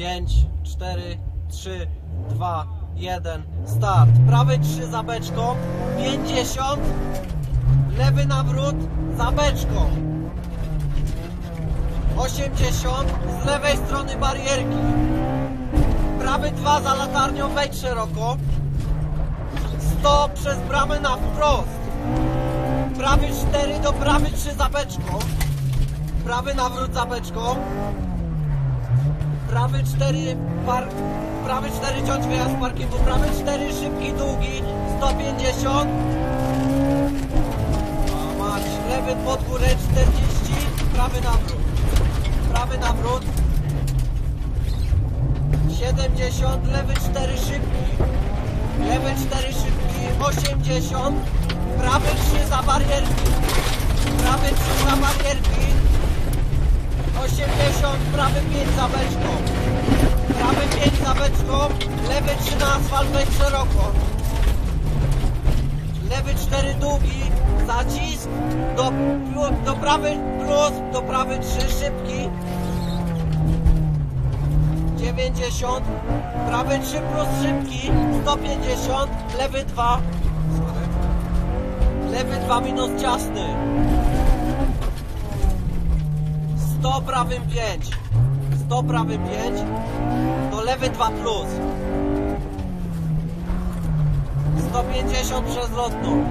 5, 4, 3, 2, 1, start. Prawy 3 za beczką, 50, lewy nawrót za beczką. 80 z lewej strony barierki. Prawy 2 za latarnią, wejdź szeroko. 100 przez bramę na wprost. Prawy 4 do prawy 3 za beczką. Prawy nawrót za beczką. Prawy 4 par... Prawy 4 ciąć wyjazd z parkingu. Prawy 4 szybki, długi. 150. A mać. Lewy pod górę 40. Prawy nawrót. Prawy nawrót. 70. Lewy 4 szybki. Lewy 4 szybki. 80. Prawy 3 za barierki. 80, prawy 5 za beczką. Prawy 5 za beczką, lewy 3 na asfalt, wejdź szeroko. Lewy 4 długi, zacisk, do, do prawy plus, do prawy 3 szybki. 90, prawy 3 plus szybki, 150, lewy 2. Lewy 2 minus ciasny. 100 prawym 5 100 prawym 5 to lewy 2 plus. 150 przez lotną